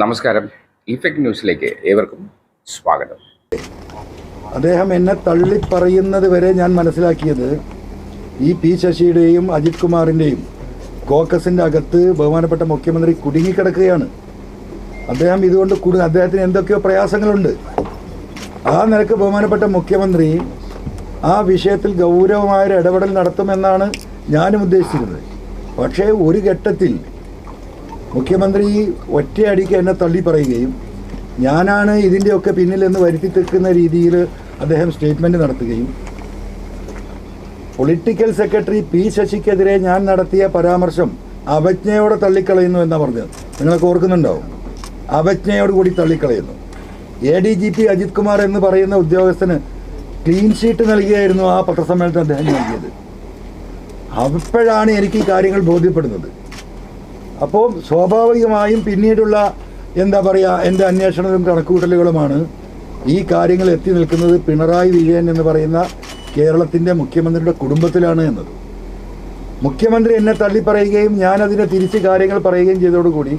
നമസ്കാരം. ഇഫക്ട് ന്യൂസിലേക്ക് ഏവർക്കും സ്വാഗതം. അദ്ദേഹം എന്നെ തള്ളിപ്പറയുന്നത് വരെ ഞാൻ മനസ്സിലാക്കിയത് ഈ പി ശശിയുടെയും അജിത് കുമാറിന്റെയും കോക്കസിന്റെ അകത്ത് ബഹുമാനപ്പെട്ട മുഖ്യമന്ത്രി കുടുങ്ങിക്കിടക്കുകയാണ്. അദ്ദേഹം ഇതുകൊണ്ട് കുടു അദ്ദേഹത്തിന് എന്തൊക്കെയോ പ്രയാസങ്ങളുണ്ട്. ആ നിലയ്ക്ക് ബഹുമാനപ്പെട്ട മുഖ്യമന്ത്രി ആ വിഷയത്തിൽ ഗൗരവമായ ഒരു ഇടപെടൽ നടത്തുമെന്നാണ് ഞാനും ഉദ്ദേശിച്ചിരുന്നത്. പക്ഷേ ഒരു ഘട്ടത്തിൽ മുഖ്യമന്ത്രി ഒറ്റയടിക്ക് എന്നെ തള്ളി പറയുകയും ഞാനാണ് ഇതിന്റെയൊക്കെ പിന്നിലെന്ന് വരുത്തി തെക്കുന്ന രീതിയിൽ അദ്ദേഹം സ്റ്റേറ്റ്മെന്റ് നടത്തുകയും പൊളിറ്റിക്കൽ സെക്രട്ടറി പി ശശിക്കെതിരെ ഞാൻ നടത്തിയ പരാമർശം അവജ്ഞയോടെ തള്ളിക്കളയുന്നു എന്നാണ് പറഞ്ഞത്. നിങ്ങൾക്ക് ഓർക്കുന്നുണ്ടാവും അവജ്ഞയോട് കൂടി തള്ളിക്കളയുന്നു. A D G P Ajith Kumar എന്ന് പറയുന്ന ഉദ്യോഗസ്ഥന് ക്ലീൻ ഷീറ്റ് നൽകിയായിരുന്നു ആ പത്രസമ്മേളനത്തിൽ അദ്ദേഹം നൽകിയത്. അപ്പോഴാണ് എനിക്ക് ഈ കാര്യങ്ങൾ ബോധ്യപ്പെടുന്നത്. അപ്പോൾ സ്വാഭാവികമായും പിന്നീടുള്ള എന്താ പറയുക എന്റെ അന്വേഷണവും കണക്കുകൂട്ടലുകളുമാണ് ഈ കാര്യങ്ങൾ എത്തി നിൽക്കുന്നത് പിണറായി വിജയൻ എന്ന് പറയുന്ന കേരളത്തിന്റെ മുഖ്യമന്ത്രിയുടെ കുടുംബത്തിലാണ് എന്നത്. മുഖ്യമന്ത്രി എന്നെ തള്ളിപ്പറയുകയും ഞാനതിനെ തിരിച്ച് കാര്യങ്ങൾ പറയുകയും ചെയ്തതോടുകൂടി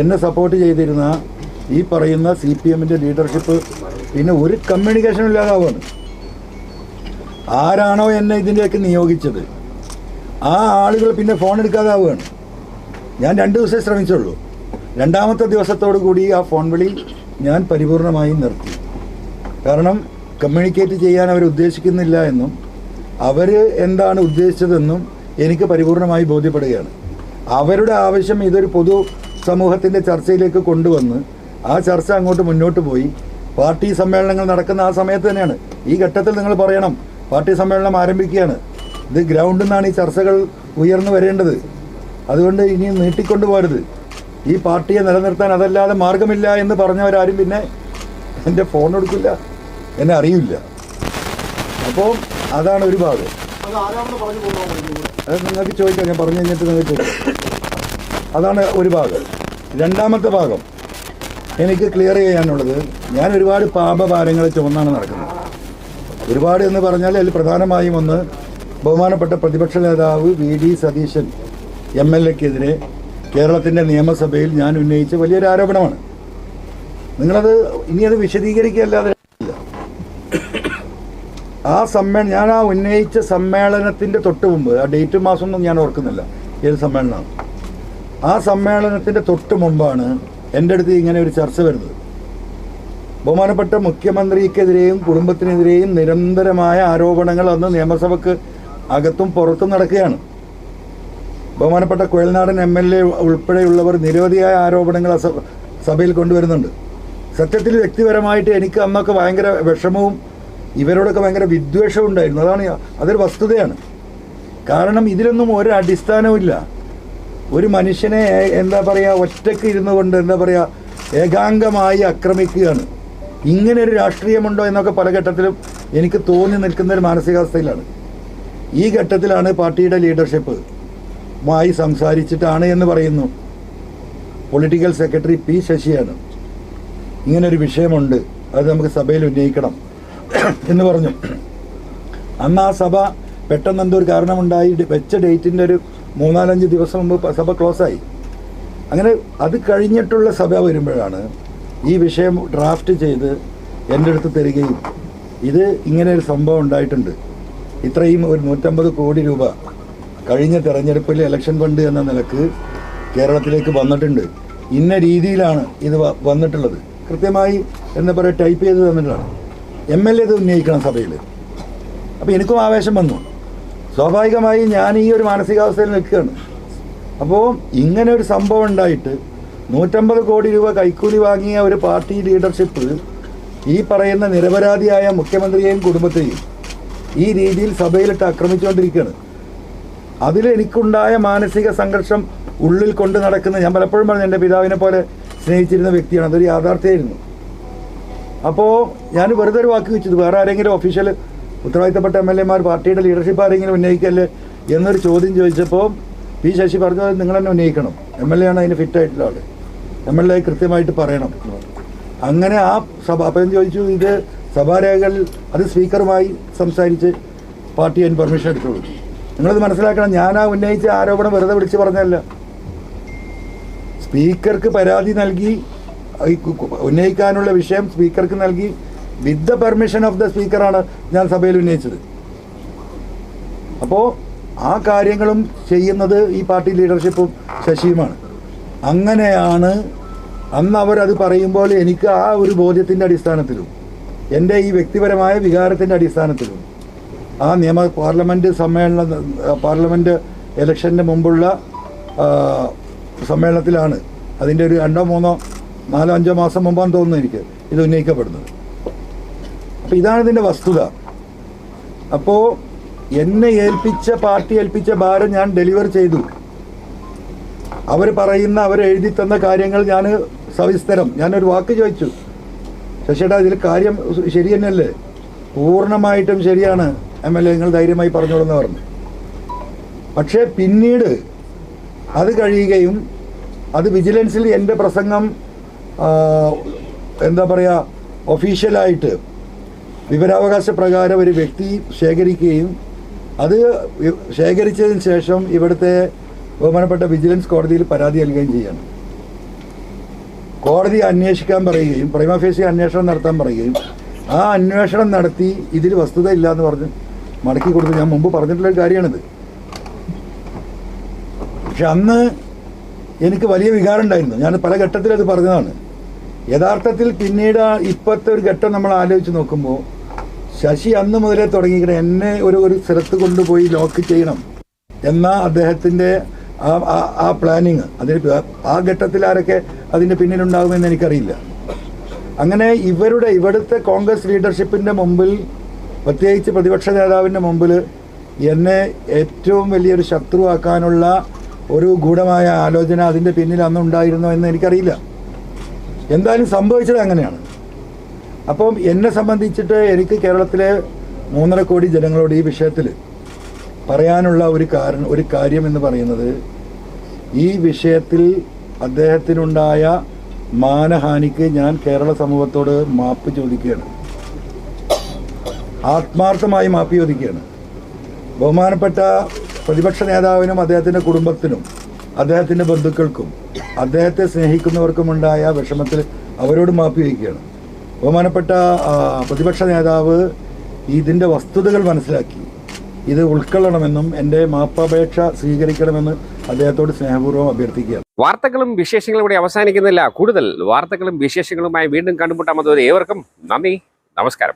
എന്നെ സപ്പോർട്ട് ചെയ്തിരുന്ന ഈ പറയുന്ന സി പി എമ്മിന്റെ ലീഡർഷിപ്പ് പിന്നെ ഒരു കമ്മ്യൂണിക്കേഷനും ഇല്ലാതാവുകയാണ്. ആരാണോ എന്നെ ഇതിന്റെയൊക്കെ നിയോഗിച്ചത്? ആ ആളുകൾ പിന്നെ ഫോൺ എടുക്കാതാവുകയാണ്. ഞാൻ രണ്ട് ദിവസമേ ശ്രമിച്ചുള്ളൂ. രണ്ടാമത്തെ ദിവസത്തോടു കൂടി ആ ഫോൺ വിളി ഞാൻ പരിപൂർണമായും നിർത്തി. കാരണം കമ്മ്യൂണിക്കേറ്റ് ചെയ്യാൻ അവർ ഉദ്ദേശിക്കുന്നില്ല എന്നും അവർ എന്താണ് ഉദ്ദേശിച്ചതെന്നും എനിക്ക് പരിപൂർണമായി ബോധ്യപ്പെടുകയാണ്. അവരുടെ ആവശ്യം ഇതൊരു പൊതു സമൂഹത്തിന്റെ ചർച്ചയിലേക്ക് കൊണ്ടുവന്ന് ആ ചർച്ച അങ്ങോട്ട് മുന്നോട്ട് പോയി. പാർട്ടി സമ്മേളനങ്ങൾ നടക്കുന്ന ആ സമയത്ത് തന്നെയാണ്. ഈ ഘട്ടത്തിൽ നിങ്ങൾ പറയണം പാർട്ടി സമ്മേളനം ആരംഭിക്കുകയാണ്. ഇത് ഗ്രൗണ്ടിൽ നിന്നാണ് ഈ ചർച്ചകൾ ഉയർന്നു വരേണ്ടത്. അതുകൊണ്ട് ഇനി നീട്ടിക്കൊണ്ടു പോരുത്. ഈ പാർട്ടിയെ നിലനിർത്താൻ അതല്ലാതെ മാർഗമില്ല എന്ന് പറഞ്ഞവരാരും പിന്നെ എന്റെ ഫോൺ എടുക്കില്ല. എന്നെ അറിയില്ല. അപ്പോൾ അതാണ് ഒരു ഭാഗം. അത് നിങ്ങൾക്ക് ചോദിക്കാം. ഞാൻ പറഞ്ഞു കഴിഞ്ഞിട്ട് നിങ്ങൾക്ക് അതാണ് ഒരു ഭാഗം. രണ്ടാമത്തെ ഭാഗം. എനിക്ക് ക്ലിയർ ചെയ്യാനുള്ളത് ഞാൻ ഒരുപാട് പാപഭാരങ്ങൾ ചുമന്നാണ് നടക്കുന്നത്. ഒരുപാട് എന്ന് പറഞ്ഞാൽ അതിൽ പ്രധാനമായും ഒന്ന് ബഹുമാനപ്പെട്ട പ്രതിപക്ഷ നേതാവ് V D Satheesan. M L എക്കെതിരെ കേരളത്തിന്റെ നിയമസഭയിൽ ഞാൻ ഉന്നയിച്ച വലിയൊരു ആരോപണമാണ്. നിങ്ങളത് ഇനി അത് വിശദീകരിക്കുകയല്ലാതെ. ആ സമ്മേളനം ഞാൻ ആ ഉന്നയിച്ച സമ്മേളനത്തിന്റെ തൊട്ട് മുമ്പ് ആ ഡേറ്റ് മാസം ഒന്നും ഞാൻ ഓർക്കുന്നില്ല ഏത് സമ്മേളനമാണ്. ആ സമ്മേളനത്തിന്റെ തൊട്ട് മുമ്പാണ് എന്റെ അടുത്ത് ഇങ്ങനെ ഒരു ചർച്ച വരുന്നത്. ബഹുമാനപ്പെട്ട മുഖ്യമന്ത്രിക്കെതിരെയും കുടുംബത്തിനെതിരെയും നിരന്തരമായ ആരോപണങ്ങൾ അന്ന് നിയമസഭയ്ക്ക് അകത്തും പുറത്തും നടക്കുകയാണ്. ബഹുമാനപ്പെട്ട കുഴൽനാടൻ എം എൽ എ ഉൾപ്പെടെയുള്ളവർ നിരവധിയായ ആരോപണങ്ങൾ സഭയിൽ കൊണ്ടുവരുന്നുണ്ട്. സത്യത്തിൽ വ്യക്തിപരമായിട്ട് എനിക്ക് അന്നൊക്കെ ഭയങ്കര വിഷമവും ഇവരോടൊക്കെ ഭയങ്കര വിദ്വേഷവും ഉണ്ടായിരുന്നു. അതാണ് അതൊരു വസ്തുതയാണ്. കാരണം ഇതിലൊന്നും ഒരു അടിസ്ഥാനവും ഇല്ല. ഒരു മനുഷ്യനെ എന്താ പറയുക ഒറ്റയ്ക്ക് ഇരുന്നു കൊണ്ട് എന്താ പറയുക ഏകാംഗമായി ആക്രമിക്കുകയാണ്. ഇങ്ങനെ ഒരു രാഷ്ട്രീയമുണ്ടോ എന്നൊക്കെ പല ഘട്ടത്തിലും എനിക്ക് തോന്നി നിൽക്കുന്ന ഒരു മാനസികാവസ്ഥയിലാണ്. ഈ ഘട്ടത്തിലാണ് പാർട്ടിയുടെ ലീഡർഷിപ്പ്. മായി സംസാരിച്ചിട്ടാണ് എന്ന് പറയുന്നു. പൊളിറ്റിക്കൽ സെക്രട്ടറി പി ശശിയാണ്. ഇങ്ങനൊരു വിഷയമുണ്ട്. അത് നമുക്ക് സഭയിൽ ഉന്നയിക്കണം എന്ന് പറഞ്ഞു. അന്ന് ആ സഭ പെട്ടെന്ന് എന്തോ ഒരു കാരണമുണ്ടായി. വെച്ച ഡേറ്റിന്റെ ഒരു മൂന്നാലഞ്ച് ദിവസം മുമ്പ് സഭ ക്ലോസായി. അങ്ങനെ അത് കഴിഞ്ഞിട്ടുള്ള സഭ വരുമ്പോഴാണ് ഈ വിഷയം ഡ്രാഫ്റ്റ് ചെയ്ത് എന്റെ അടുത്ത് തരികയും ഇത് ഇങ്ങനെ ഒരു സംഭവം ഉണ്ടായിട്ടുണ്ട്. ഇത്രയും ഒരു നൂറ്റമ്പത് കോടി രൂപ കഴിഞ്ഞ തെരഞ്ഞെടുപ്പിൽ ഇലക്ഷൻ ഫണ്ട് എന്ന നിലയ്ക്ക് കേരളത്തിലേക്ക് വന്നിട്ടുണ്ട്. ഇന്ന രീതിയിലാണ് ഇത് വന്നിട്ടുള്ളത്. കൃത്യമായി എന്താ പറയുക ടൈപ്പ് ചെയ്ത് തന്നിട്ടാണ് എം എൽ എ ഇത് ഉന്നയിക്കണം സഭയിൽ. അപ്പോൾ എനിക്കും ആവേശം വന്നു. സ്വാഭാവികമായി ഞാൻ ഈ ഒരു മാനസികാവസ്ഥയിൽ നിൽക്കുകയാണ്. അപ്പോൾ ഇങ്ങനെ ഒരു സംഭവം ഉണ്ടായിട്ട് നൂറ്റമ്പത് കോടി രൂപ കൈക്കൂലി വാങ്ങിയ ഒരു പാർട്ടി ലീഡർഷിപ്പ് ഈ പറയുന്ന നിരപരാധിയായ മുഖ്യമന്ത്രിയെയും കുടുംബത്തെയും ഈ രീതിയിൽ സഭയിലിട്ട് ആക്രമിച്ചുകൊണ്ടിരിക്കുകയാണ്. അതിൽ എനിക്കുണ്ടായ മാനസിക സംഘർഷം ഉള്ളിൽ കൊണ്ട് നടക്കുന്ന ഞാൻ പലപ്പോഴും പറഞ്ഞു എന്റെ പിതാവിനെ പോലെ സ്നേഹിച്ചിരുന്ന വ്യക്തിയാണ് അതൊരു യാഥാർത്ഥ്യമായിരുന്നു. അപ്പോൾ ഞാൻ വെറുതെ ഒരു വാക്ക് വെച്ചത് വേറെ ആരെങ്കിലും ഒഫീഷ്യൽ ഉത്തരവാദിത്തപ്പെട്ട എം എൽ എമാർ പാർട്ടിയുടെ ലീഡർഷിപ്പ് ആരെങ്കിലും ഉന്നയിക്കല്ലേ എന്നൊരു ചോദ്യം ചോദിച്ചപ്പോൾ പി ശശി പറഞ്ഞു "അത് നിങ്ങൾ തന്നെ ഉന്നയിക്കണം. എം എൽ എ ആണ് അതിന് ഫിറ്റ് ആയിട്ടുള്ള ആൾ എം എൽ എ കൃത്യമായിട്ട് പറയണം. അങ്ങനെ ആ സഭ അപ്പം ചോദിച്ചു ഇത് സഭാരേഖകൾ അത് സ്പീക്കറുമായി സംസാരിച്ച് പാർട്ടി അതിന് പെർമിഷൻ എടുത്തോളൂ. നിങ്ങളത് മനസ്സിലാക്കണം. ഞാൻ ആ ഉന്നയിച്ച ആരോപണം വെറുതെ വിളിച്ച് പറഞ്ഞല്ല സ്പീക്കർക്ക് പരാതി നൽകി ഉന്നയിക്കാനുള്ള വിഷയം സ്പീക്കർക്ക് നൽകി with the permission of the സ്പീക്കറാണ് ഞാൻ സഭയിൽ ഉന്നയിച്ചത്. അപ്പോൾ ആ കാര്യങ്ങളും ചെയ്യുന്നത് ഈ പാർട്ടി ലീഡർഷിപ്പും ശശിയുമാണ്. അങ്ങനെയാണ് അന്ന് അവരത് പറയുമ്പോൾ എനിക്ക് ആ ഒരു ബോധ്യത്തിന്റെ അടിസ്ഥാനത്തിലും എന്റെ ഈ വ്യക്തിപരമായ വികാരത്തിന്റെ അടിസ്ഥാനത്തിലും ആ നിയമ പാർലമെന്റ് സമ്മേളന പാർലമെന്റ് ഇലക്ഷന്റെ മുമ്പുള്ള സമ്മേളനത്തിലാണ് അതിന്റെ ഒരു രണ്ടോ മൂന്നോ നാലോ അഞ്ചോ മാസം മുമ്പാണ് തോന്നുന്നു എനിക്ക് ഇത് ഉന്നയിക്കപ്പെടുന്നത്. അപ്പോൾ ഇതാണ് ഇതിന്റെ വസ്തുത. അപ്പോൾ എന്നെ ഏൽപ്പിച്ച പാർട്ടി ഏൽപ്പിച്ച ഭാരം ഞാൻ ഡെലിവർ ചെയ്തു. അവർ പറയുന്ന അവർ എഴുതി തന്ന കാര്യങ്ങൾ ഞാൻ സവിസ്തരം ഞാനൊരു വാക്ക് ചോദിച്ചു. ശശിയുടെ ഇതിൽ കാര്യം ശരി തന്നെയല്ലേ പൂർണമായിട്ടും ശരിയാണ്. എം എൽ എ നിങ്ങൾ ധൈര്യമായി പറഞ്ഞോളെന്ന് പറഞ്ഞു. പക്ഷേ പിന്നീട് അത് കഴിയുകയും അത് വിജിലൻസിൽ എന്റെ പ്രസംഗം എന്താ പറയുക ഒഫീഷ്യലായിട്ട് വിവരാവകാശ പ്രകാരം ഒരു വ്യക്തി ശേഖരിക്കുകയും അത് ശേഖരിച്ചതിന് ശേഷം ഇവിടുത്തെ ബഹുമാനപ്പെട്ട വിജിലൻസ് കോടതിയിൽ പരാതി നൽകുകയും ചെയ്യണം. കോടതി അന്വേഷിക്കാൻ പറയുകയും പ്രൈമാഫേസി അന്വേഷണം നടത്താൻ പറയുകയും ആ അന്വേഷണം നടത്തി ഇതിൽ വസ്തുത ഇല്ല എന്ന് പറഞ്ഞ് മടക്കി കൊടുത്ത് ഞാൻ മുമ്പ് പറഞ്ഞിട്ടുള്ള കാര്യമാണിത്. പക്ഷെ അന്ന് എനിക്ക് വലിയ വികാരം ഉണ്ടായിരുന്നു. ഞാൻ പല ഘട്ടത്തിൽ അത് പറഞ്ഞതാണ്. യഥാർത്ഥത്തിൽ പിന്നീട് ഇപ്പോഴത്തെ ഒരു ഘട്ടം നമ്മൾ ആലോചിച്ച് നോക്കുമ്പോൾ ശശി അന്ന് മുതലേ തുടങ്ങിയിട്ട് എന്നെ ഒരു ഒരു സ്ഥലത്ത് കൊണ്ടുപോയി ലോക്ക് ചെയ്യണം എന്ന അദ്ദേഹത്തിന്റെ ആ- ആ പ്ലാനിങ് അതിന് ആ ഘട്ടത്തിൽ ആരൊക്കെ അതിന്റെ പിന്നിലുണ്ടാകുമെന്ന് എനിക്കറിയില്ല. അങ്ങനെ ഇവരുടെ ഇവിടുത്തെ കോൺഗ്രസ് ലീഡർഷിപ്പിന്റെ മുമ്പിൽ പ്രത്യേകിച്ച് പ്രതിപക്ഷ നേതാവിന്റെ മുമ്പിൽ എന്നെ ഏറ്റവും വലിയൊരു ശത്രുവാക്കാനുള്ള ഒരു ഗൂഢമായ ആലോചന അതിന്റെ പിന്നിൽ അന്നുണ്ടായിരുന്നോ എന്ന് എനിക്കറിയില്ല. എന്തായാലും സംഭവിച്ചത് അങ്ങനെയാണ്. അപ്പം എന്നെ സംബന്ധിച്ചിട്ട് എനിക്ക് കേരളത്തിലെ മൂന്നര കോടി ജനങ്ങളോട് ഈ വിഷയത്തിൽ പറയാനുള്ള ഒരു കാരണം ഒരു കാര്യം എന്ന് പറയുന്നത് ഈ വിഷയത്തിൽ അദ്ദേഹത്തിനുണ്ടായ മാനഹാനിക്ക് ഞാൻ കേരള സമൂഹത്തോട് മാപ്പ് ചോദിക്കുകയാണ്. ആത്മാർത്ഥമായി മാപ്പ് ചോദിക്കുകയാണ് ബഹുമാനപ്പെട്ട പ്രതിപക്ഷ നേതാവിനും അദ്ദേഹത്തിന്റെ കുടുംബത്തിനും അദ്ദേഹത്തിന്റെ ബന്ധുക്കൾക്കും അദ്ദേഹത്തെ സ്നേഹിക്കുന്നവർക്കുമുണ്ടായ വിഷമത്തിൽ അവരോട് മാപ്പ് ചോദിക്കുകയാണ് ബഹുമാനപ്പെട്ട പ്രതിപക്ഷ നേതാവ് ഇതിന്റെ വസ്തുതകൾ മനസ്സിലാക്കി. ഇത് ഉൾക്കൊള്ളണമെന്നും എന്റെ മാപ്പപേക്ഷ സ്വീകരിക്കണമെന്ന് അദ്ദേഹത്തോട് സ്നേഹപൂർവം അഭ്യർത്ഥിക്കുകയാണ്. വാർത്തകളും വിശേഷങ്ങളും ഇവിടെ അവസാനിക്കുന്നില്ല. കൂടുതൽ വാർത്തകളും വിശേഷങ്ങളുമായി വീണ്ടും കണ്ടുമുട്ടാമത് ഏവർക്കും നന്ദി. നമസ്കാരം.